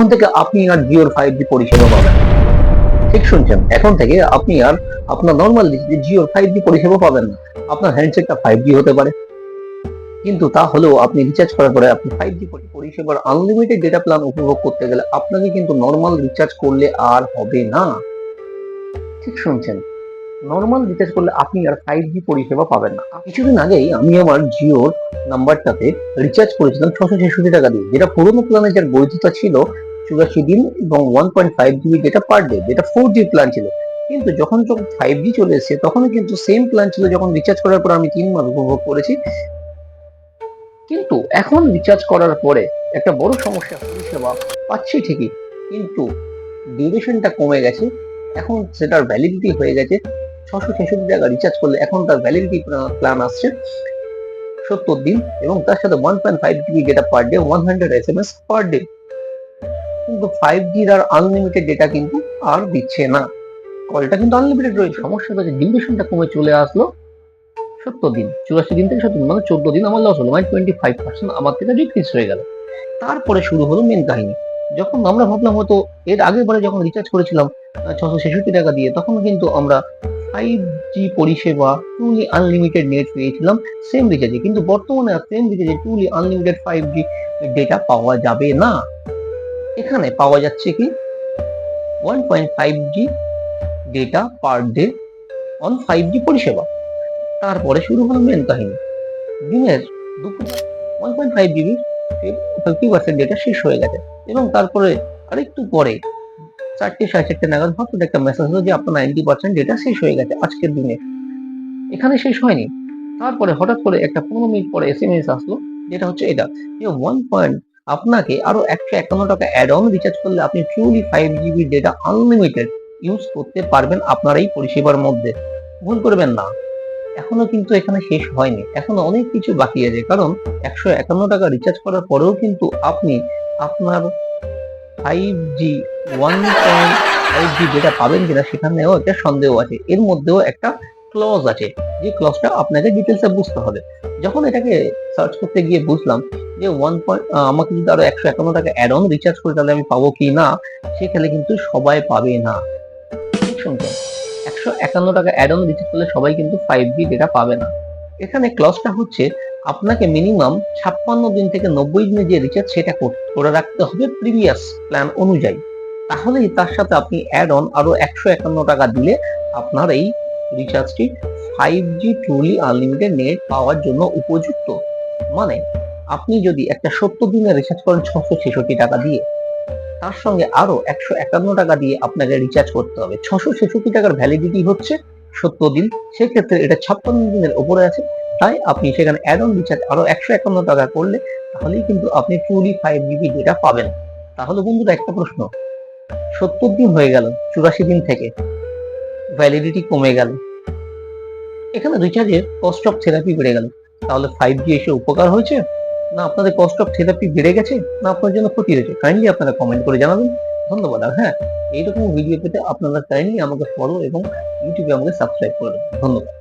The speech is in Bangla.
এখন থেকে আপনি আর জিওর ফাইভ জি পরিষেবা পাবেন। ঠিক শুনছেন? এখন থেকে আপনি আর আপনার নর্মাল জিওর ফাইভ জি পরিষেবা পাবেন না, আপনার হ্যান্ডসেটটা ফাইভ জি হতে পারে। কিন্তু তা হলেও আপনি রিচার্জ করার পরে আপনি ফাইভ জি পরিষেবার আনলিমিটেড ডেটা প্ল্যান উপভোগ করতে গেলে আপনাকে কিন্তু নর্মাল রিচার্জ করলে আর হবে না। ঠিক শুনছেন? নর্মাল রিচার্জ করলে আপনি আর ফাইভ জি পরিষেবা পাবেন না। কিছুদিন আগেই আমি আমার জিওর নাম্বারটাতে রিচার্জ করেছিলাম ছশো ছেষট্টি টাকা দিয়ে, যেটা পুরোনো প্ল্যানে যার বৈধতা ছিল চুরাশি দিন এবং one point five GB data per day যেটা ফোর জি প্ল্যান ছিল। কিন্তু যখন যখন ফাইভ জি চলে এসেছে তখন কিন্তু সেম প্ল্যান ছিল যখন রিচার্জ করার পর আমি তিন মাস উপভোগ করেছি। কিন্তু এখন রিচার্জ করার পরে একটা বড় সমস্যা পরিষেবা পাচ্ছি ঠিকই, কিন্তু ডিউরেশনটা কমে গেছে। এখন সেটার ভ্যালিডিটি হয়ে গেছে। ছশো ছেষট্টি টাকা রিচার্জ করলে এখন তার ভ্যালিডিটি প্ল্যান আসছে সত্তর দিন এবং তার সাথে one point five GB data per day one hundred S M S per day কিন্তু ফাইভ জির আর আনলিমিটেড ডেটা কিন্তু আর দিচ্ছে না। কলটা কিন্তু আনলিমিটেড রয়েছে। সমস্যা হচ্ছে ডিউরেশনটা কমে চলে আসলো সত্তর দিন। চুরাশি দিন থেকে সত্তর দিন মানে চোদ্দ দিন আমার লস হলো মানে টোয়েন্টি ফাইভ পার্সেন্ট আমার থেকে ডিক্রিজ হয়ে গেল। তারপরে শুরু হলো মেন কাহিনী। যখন আমরা ভাবলাম হয়তো এর আগের বারে যখন রিচার্জ করেছিলাম ছশো ছেষট্টি টাকা দিয়ে, তখন কিন্তু আমরা ফাইভ জি পরিষেবা টুলি আনলিমিটেড নেট পেয়েছিলাম সেম রিচার্জে কিন্তু বর্তমানে same রিচার্জে truly unlimited five G data পাওয়া যাবে না। এখানে পাওয়া যাচ্ছে কি? One point five G data per day on five G পরিষেবা। তারপরে শুরু হলো মেন কাহিনী। দিনের দুপুর one point five GB percent data শেষ হয়ে গেছে। এবং তারপরে আরেকটু পরে চারটে সাড়ে চারটে নাগাদ হঠাৎ একটা মেসেজ হলো যে আপনার নাইনটি পার্সেন্ট ডেটা শেষ হয়ে গেছে আজকের দিনে। এখানে শেষ হয়নি। তারপরে হঠাৎ করে একটা পনেরো মিনিট পরে এস এম এস আসলো, যেটা হচ্ছে এটা। যে ওয়ান পয়েন্ট আপনাকে আরও একশো একান্ন টাকা অ্যাড অন রিচার্জ করলে আপনি truly five GB data unlimited use করতে পারবেন আপনার এই পরিষেবার মধ্যে। ভুল করবেন না। এখনও কিন্তু এখানে শেষ হয়নি। এখনও অনেক কিছু বাকি আছে। কারণ একশো একান্ন টাকা রিচার্জ করার পরেও কিন্তু আপনি আপনার five G one point five G যেটা পাবেন কিনা সেখানেও একটা সন্দেহ আছে। এর মধ্যেও একটা ক্লজ আছে, যে ক্লজটা আপনাকে ডিটেলসে বুঝতে হবে। যখন এটাকে সার্চ করতে গিয়ে বুঝলাম যে ওয়ান পয়েন্ট আমাকে যদি আরও একশো একান্ন টাকা অ্যাড অন রিচার্জ করে, তাহলে আমি পাবো কি না, সেখানে কিন্তু সবাই পাবে না। ঠিক শুনছেন একশো একান্ন টাকা অ্যাড অন রিচার্জ করলে সবাই কিন্তু ফাইভ জি ডেটা পাবে না। এখানে ক্লজটা হচ্ছে, আপনাকে মিনিমাম ছাপ্পান্ন দিন থেকে নব্বই দিনের যে রিচার্জ সেটা করে রাখতে হবে প্রিভিয়াস প্ল্যান অনুযায়ী। তাহলেই তার সাথে আপনি অ্যাড অন আরও একশো একান্ন টাকা দিলে আপনার এই রিচার্জটি five G truly unlimited net পাওয়ার জন্য উপযুক্ত। মানে আপনি যদি একটা সত্তর দিনের রিচার্জ করেন ছশো ছেষট্টি টাকা দিয়ে, তার সঙ্গে আরও একশো একান্ন টাকা দিয়ে আপনাকে রিচার্জ করতে হবে। ছশো ছেষট্টি টাকার ভ্যালিডিটি হচ্ছে সত্তর দিন, সেক্ষেত্রে এটা ছাপ্পান্ন দিনের উপরে আছে। তাই আপনি সেখানে অ্যাড অন রিচার্জ আরও একশো একান্ন টাকা করলে, তাহলেই কিন্তু আপনি ট্রুলি ফাইভ জিবি ডেটা পাবেন। তাহলে বন্ধুরা, একটা প্রশ্ন। সত্তর দিন হয়ে গেল, চুরাশি দিন থেকে। ভ্যালিডিটি কমে গেল। এখানে রিচার্জের কস্ট অফ থেরাপি বেড়ে গেল। তাহলে ফাইভ জি এসে উপকার হয়েছে? না আপনাদের কস্ট অফ থেরাপি বেড়ে গেছে? না আপনার জন্য ক্ষতি হয়েছে? কাইন্ডলি আপনারা কমেন্ট করে জানাবেন। ধন্যবাদ। আর হ্যাঁ এইরকম ভিডিও পেতে আপনারা কাইন্ডলি আমাকে ফলো এবং ইউটিউবে আমাকে সাবস্ক্রাইব করে দেবেন। ধন্যবাদ।